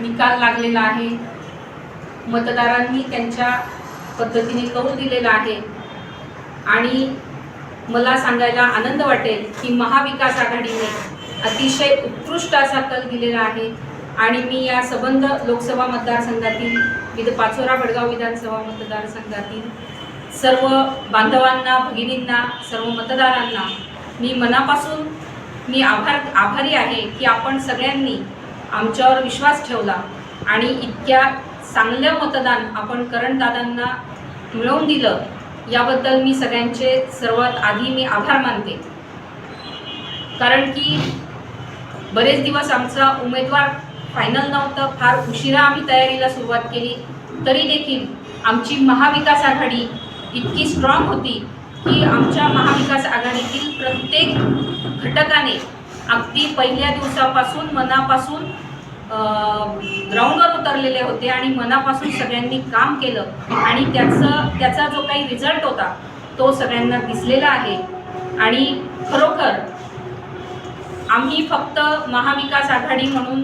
निकाल लागलेला आहे. मतदारांनी त्यांच्या पद्धतीने कौल दिलेला आहे. आणि मला सांगायला आनंद वाटेल की महाविकास आघाडीने अतिशय उत्कृष्ट असा कल दिलेला आहे. आणि मी या सबंध लोकसभा मतदारसंघातील विध पाचोरा वडगाव विधानसभा मतदारसंघातील सर्व बांधवांना भगिनींना सर्व मतदारांना मी मनापासून मी आभार आभारी आहे की आपण सगळ्यांनी आमच्यावर विश्वास ठेवला आणि इतक्या चांगलं मतदान आपण करणदादांना मिळवून दिलं याबद्दल मी सगळ्यांचे सर्वात आधी मी आभार मानते. कारण की बरेच दिवस आमचा उमेदवार फायनल नव्हतं फार उशिरा आम्ही तयारीला सुरुवात केली तरी देखील आमची महाविकास आघाडी इतकी स्ट्रॉंग होती की आमच्या महाविकास आघाडीतील प्रत्येक घटकाने अगदी पहिल्या दिवसापासून मनापासून ग्राउंडवर उतरलेले होते आणि मनापासून सगळ्यांनी काम केलं. आणि त्याचं त्याचा जो काही रिझल्ट होता तो सगळ्यांना दिसलेला आहे. आणि खरोखर आम्ही फक्त महाविकास आघाडी म्हणून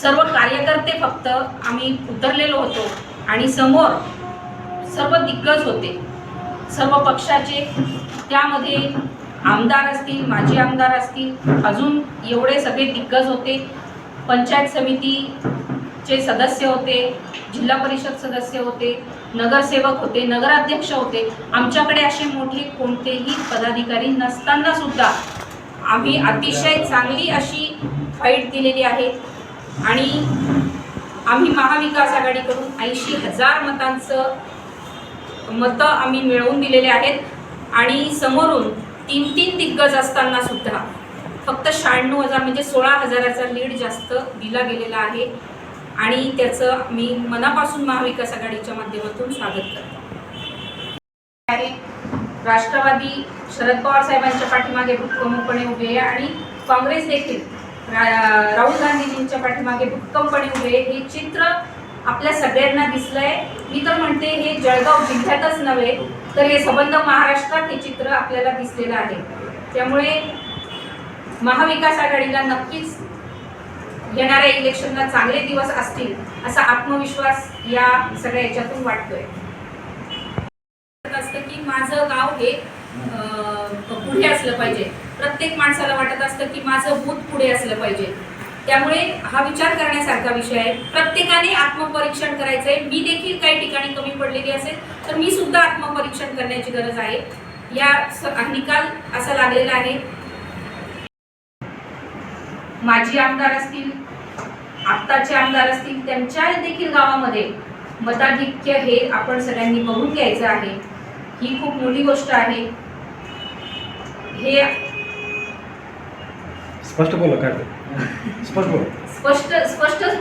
सर्व कार्यकर्ते फक्त आम्ही उतरलेलो होतो आणि समोर सर्व दिग्गज होते. सर्व पक्षाचे त्यामध्ये आमदार असतील माजी आमदार असतील अजून एवढे सगळे दिग्गज होते. पंचायत समितीचे सदस्य होते जिल्हा परिषद सदस्य होते नगरसेवक होते नगराध्यक्ष होते. आमच्याकडे असे मोठे कोणतेही पदाधिकारी नसताना सुद्धा आम्ही अतिशय चांगली अशी फाईट दिलेली आहे. आणि आम्ही महाविकास आघाडीकडून ऐंशी हजार मतांचं मतं आम्ही मिळवून दिलेले आहेत. आणि समोरून तीन तीन दिग्गज असताना सुद्धा फक्त शहाण्णव हजार म्हणजे सोळा हजाराचा लीड जास्त दिला गेलेला आहे. आणि त्याचं मी मनापासून महाविकास आघाडीच्या माध्यमातून स्वागत करते. आहे राष्ट्रवादी शरद पवार साहेबांच्या पाठीमागे भक्कमपणे उभे आहे आणि काँग्रेस देखील रा- राहुल गांधीजींच्या पाठीमागे भक्कमपणे उभे आहे. हे चित्र आपल्या सगळ्यांना दिसलंय. मी तर म्हणते हे जळगाव जिल्ह्यातच नव्हे तर हे संबंध महाराष्ट्रात हे चित्र आपल्याला दिसलेलं आहे. त्यामुळे महाविकास आघाडीला नक्कीच येणाऱ्या इलेक्शनला चांगले दिवस असतील असा आत्मविश्वास या सगळ्या याच्यातून वाटतोय. असतं की माझं गाव हे पुढे असलं पाहिजे. प्रत्येक माणसाला वाटत असतं की माझं भूत पुढे असलं पाहिजे. त्यामुळे हा विचार करण्यासारखा विषय आहे. प्रत्येकाने आत्मपरीक्षण करायचं आहे मी देखील काही ठिकाणी कमी पडलेली असेल तर मी सुद्धा आत्मपरीक्षण करण्याची गरज आहे. या निकाल असा लागलेला आहे. माजी आमदार असतील आत्ताचे आमदार असतील त्यांच्या देखील गावामध्ये मताधिक्य हे आपण सगळ्यांनी बघून घ्यायचं आहे. ही खूप मोठी गोष्ट आहे. हे स्पष्ट बोला काय? स्पष्ट बोला. स्पष्ट स्पष्टच बोल-